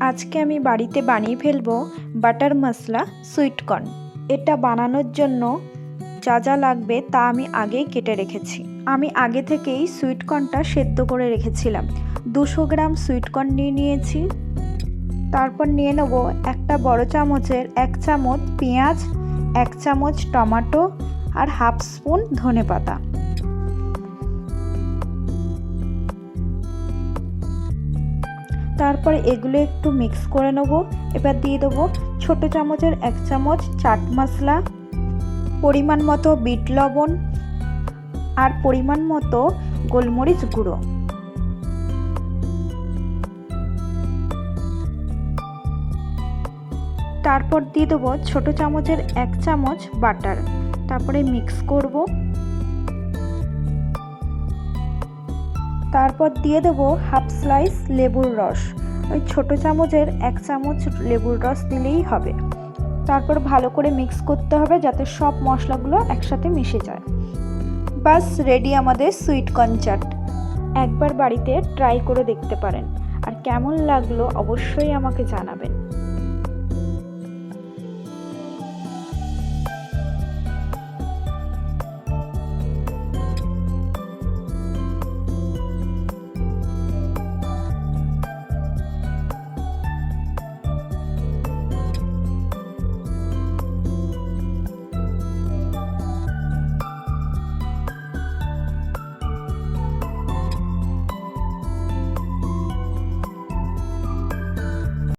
আজকে আমি বাড়িতে বানিয়ে ফেলব বাটার মশলা সুইটকর্ন এটা বানানোর জন্য যা যা লাগবে তা আমি আগেই কেটে রেখেছি। আমি আগে থেকেই সুইটকর্নটা সেদ্ধ করে রেখেছিলাম। দুশো গ্রাম সুইটকর্ন নিয়ে নিয়েছি। তারপর নিয়ে নেব একটা বড় চামচের এক চামচ পেঁয়াজ, এক চামচ টমেটো আর হাফ স্পুন ধনে পাতা তারপর এগুলো একটু মিক্স করে নেব। এবার দিয়ে দেবো ছোট চামচের এক চামচ চাট মশলা, পরিমাণ মতো বিট লবণ আর পরিমাণ মতো গোলমরিচ গুঁড়ো। তারপর দিয়ে দেবো ছোটো চামচের এক চামচ বাটার। তারপরে মিক্স করব। তারপর দিয়ে দেবো হাফ স্লাইস লেবুর রস। ওই ছোটো চামচের এক চামচ লেবুর রস দিলেই হবে। তারপর ভালো করে মিক্স করতে হবে যাতে সব মশলাগুলো একসাথে মিশে যায়। বাস রেডি আমাদের সুইট কর্ন চাট একবার বাড়িতে ট্রাই করে দেখতে পারেন। আর কেমন লাগল অবশ্যই আমাকে জানাবেন।